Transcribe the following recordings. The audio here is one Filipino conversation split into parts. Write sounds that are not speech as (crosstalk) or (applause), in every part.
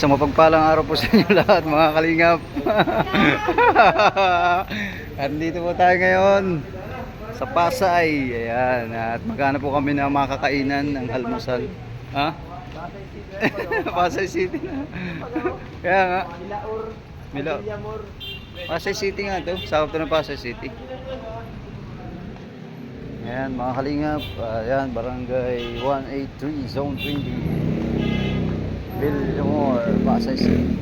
Isang mapagpalang araw po sa inyo (laughs) lahat mga kalingap. (laughs) Andito po tayo ngayon sa Pasay. Ayan, at magkano po kami na makakainan ng almusal. Ha? Pasay City (laughs) na. Kaya nga. Mila Pasay City nga to. Sakop to ng Pasay City. Ayan, mga kalingap. Ayan, barangay 183, zone 20. Villamor, Pasay City.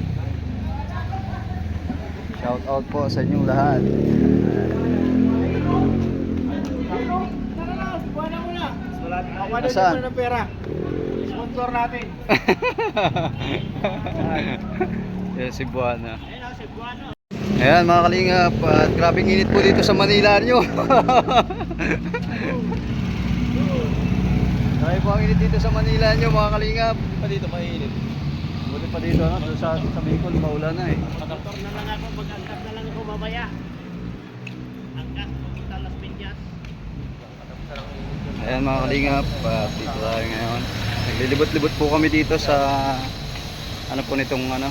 Shout out po sa inyong lahat. Wala Saan? naman ng pera. Sponsor natin. (laughs) Yan si Buana. Ayun ako, si Buano. Ayan mga kalingap, at grabing init po dito sa Manila nyo. (laughs) Grabe po ang init dito sa Manila nyo mga kalingap. Pa dito mainit. Buti pa dito, ano, doon sa, sa Bicol, maulan na eh. Doktor na lang ako, mag-angkas na lang ako mamaya. Angkas, pupunta Las Piñas. Ayan mga kalingap, at dito tayo ngayon. Naglilibot-libot po kami dito sa ano po nitong ano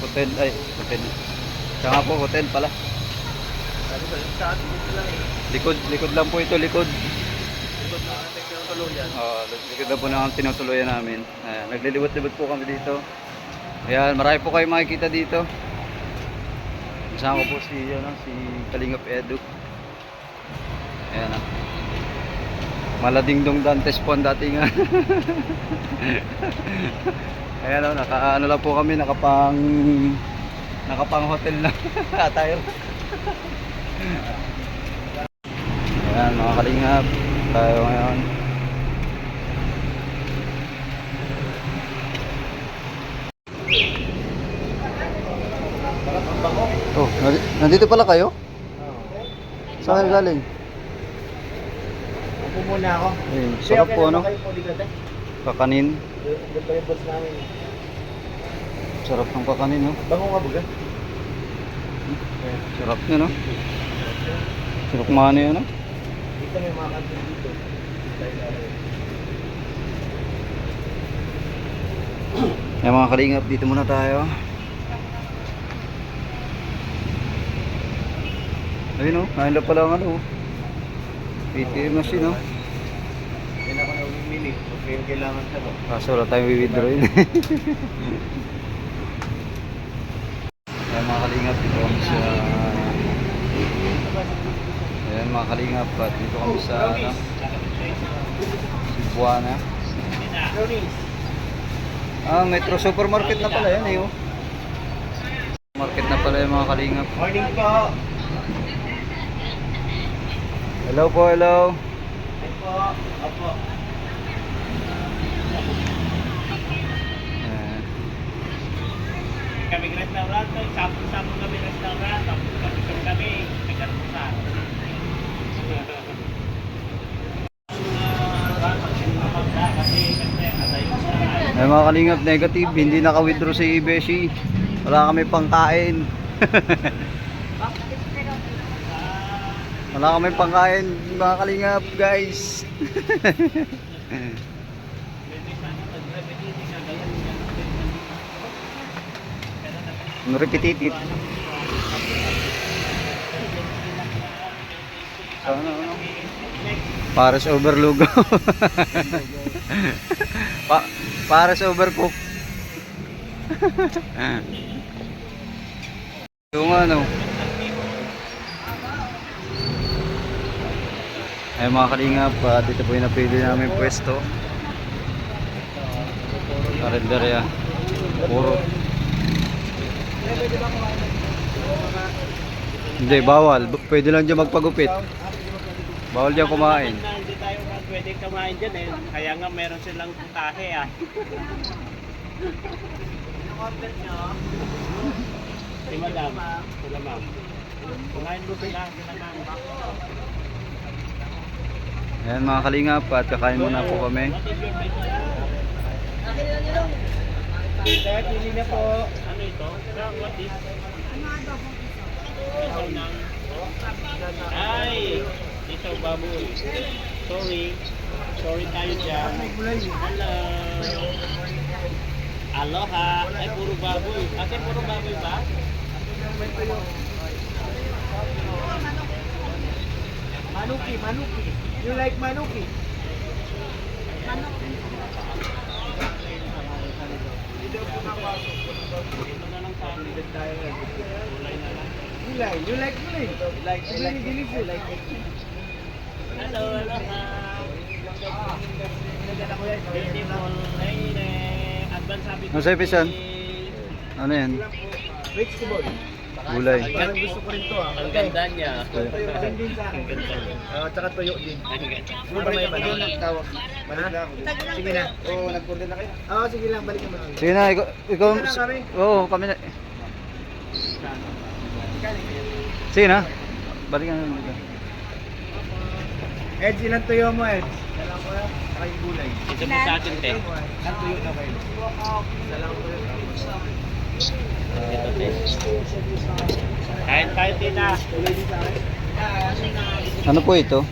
hotel ay hotel. Nga po hotel pala. Lang. Likod, likod lang po ito, likod. Likod na natin yung tuluyan. Oh, likod na po ang tinutuluyan namin. Ayan, naglilibot-libot po kami dito. Ayan, marami po kayo makikita dito. Kasama po si, ano, si Kalingap Edu. Ayan ah. Maladingdong Dantes po ang dating ah. (laughs) Ayan o, naka, ano lang po kami, nakapang nakapang hotel na (laughs) attire. Ayan mga kalingap, tayo ngayon. Oh, nandi- nandito pala kayo? Saan galing? Upo muna ako. Eh, sarap po ano? Kakanin. Pa yung boss namin. Sarap ng kakanin, no? Bango nga buga. Sarap niya, no? Sarap mano yun, no? Dito may mga kantin dito. Tayo lalagay. Ay mga kalingap, dito muna tayo. Ayun, no? Ayun lang pala ang ano. ATM machine, no? Yan ako na umimili. Kung yung kailangan sa ba. Kaso wala tayong withdraw yun. (laughs) Ayan mga kalingap, dito kami sa... Ayan mga kalingap, at dito kami sa ano, Cebuana. Ah, Metro Supermarket na pala yan eh, oh. Market na pala yung mga kalingap. Morning po. Hello po, hello. Ay po. Opo. Ayan. Kami restaurant, sapo-sapo kami restaurant, tapos kami kami, may karpusan. Ay mga kalingap, negative, hindi naka-withdraw si Beshi. Wala kami pangkain. (laughs) Wala kami pangkain, mga kalingap, guys. (laughs) Ano repetitive? Sana ano? Pares overlogo. (laughs) pa Pares overcook. (laughs) Yung ano. Ay mga kalingap, ah, dito po yung napili namin pwesto. Karinderya. Puro. Hindi, bawal. Pwede lang dyan magpagupit. Bawal dyan kumain. Hindi tayo pwede kumain dyan eh. Kaya nga meron silang putahe ah. Si madam, sila ma'am. Kumain mo sila, sila ma'am. Ayan mga kalingap at kakain muna po kami. Sir, pili na. Ano ito? What is? Ay! Ito baboy. Sorry. Sorry tayo dyan. Hello. Aloha. Ay, puro baboy. Ate, puro baboy ba? Manuki, Manuki. You like Manuki? Sa lang. Gulay. You like gulay? Like, very delicious. Like, Hello, aloha. Beautiful lady. Advance happy Ano Pisan? birthday. Ano yan? vegetable. Gulay. Parang gusto ko rin to ah. Ang ganda niya. Tuyo din din sa akin. Ang ganda niya. Ah, tsaka tuyo din. Ang ganda. Ano ba may? Tawag. Balik na ako. Sige na. Oo, nag-order na kayo? Oo, sige lang. Balik naman. Sige na, ikaw, ikaw Sige na kami. Oo, kami na. Sige na. Balikan na. Eds, ilan tuyo mo, Eds? Dala ko yan. Saka yung gulay. Ito po sa akin, te. Ang tuyo na kayo. Dala ko tuyo. Ito, te. Kahit tayo, tita. Ano po ito?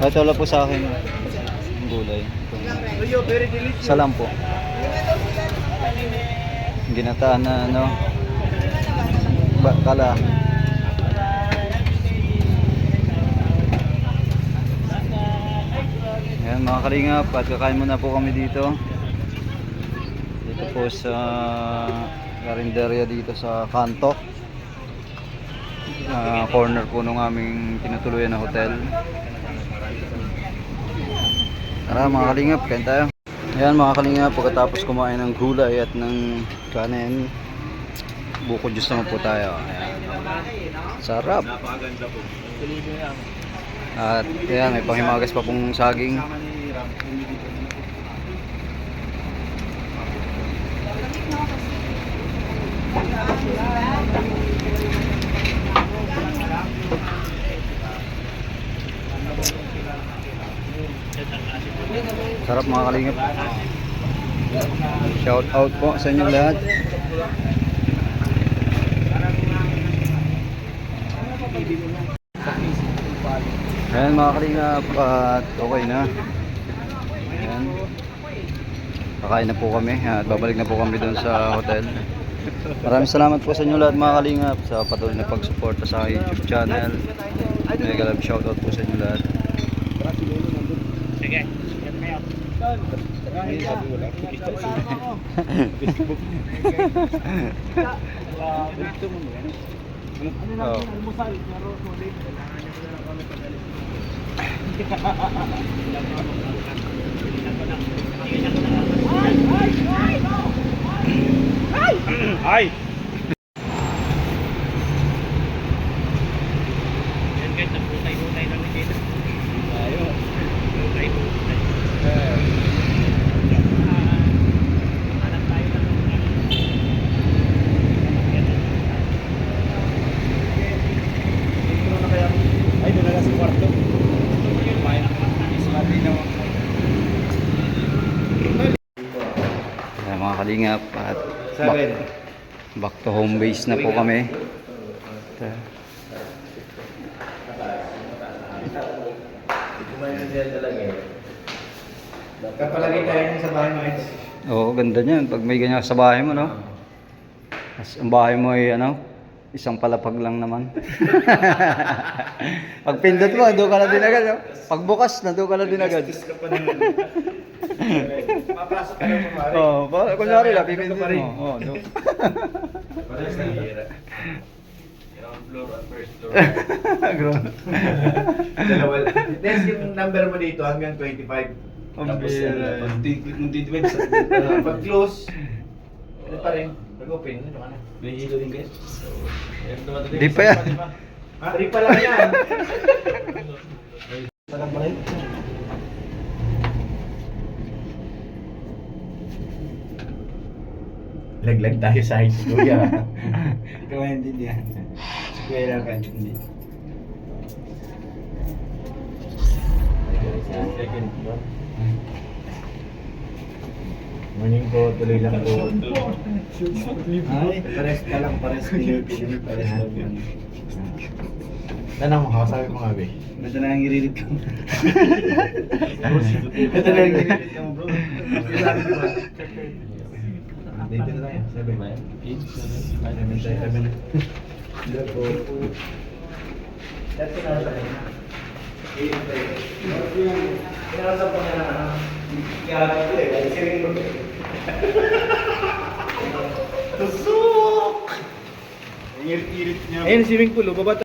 Ah, Ito wala po sa akin. Ang gulay. Lang po. Ginataan na ano. Ba, kala. Ayan mga kalingap at kakain muna po kami dito. Po sa karinderya dito sa Kanto. Ah, corner po nung aming tinutuluyan na hotel. Tara mga kalingap, kain tayo. Ayan mga kalingap, pagkatapos kumain ng gulay at ng kanin, buko juice naman po tayo. Ayan. Sarap. At ayan, may panghimagas pa pong saging. Sarap mga kalingap. Shout out po sa inyo lahat. Ayan mga kalingap at okay na. Ayan. Kakain na po kami at babalik na po kami doon sa hotel. Maraming salamat po sa inyo lahat mga kalingap sa patuloy na pagsuporta sa aking YouTube channel. Mega love shoutout po sa inyo lahat. Sige. Oh. Almusal, pero solid. Kailangan lang. Ay! Yan guys, naputay-hutay na ni hanap tayo kaya. Ay, doon na lang sa kwarto. Mga kalingap at Seven. Back, to home base na po kami. Ito. Kapalagay tayo sa bahay mo. Oo, ganda niyan. Pag may ganyan sa bahay mo, no? Ang bahay mo ay ano, isang palapag lang naman. (laughs) Pag pindot mo, doon ka na din agad. Pag bukas, nandun ka na din agad. Papasok ka na pare. Oo, oh, pa, kunyari lang, pipindot pa rin. mo. Oo, no. (laughs) Grown. (laughs) Dalawa lang. Next yung number mo dito hanggang 25. Ang Tapos bira. uh, pag di- nung 25 sa uh, pag close, ano pa rin? Pag-open, ano ka na? May hilo din guys. Di pa yan. Ah, di pa lang yan. Parang pa rin. Laglag tayo sa height, kuya. (laughs) Ikaw hindi. Si Kuya lang ka hindi. Second floor. Po, tuloy lang po. Ay, pares ka lang, pares Pilipino, pares lang. Tanong mo, kasabi mo nga, be. Basta na ang iririt ka mo. Ito na yung ginit mo, bro. Dito na tayo, seven. Eight, seven, seven, seven. Dito po. Dito na tayo. Pinakasap ko na na. Kaya ito eh, ay siring mo. Tusok! Ang irit-irit niya. Ayun, swimming pool, baba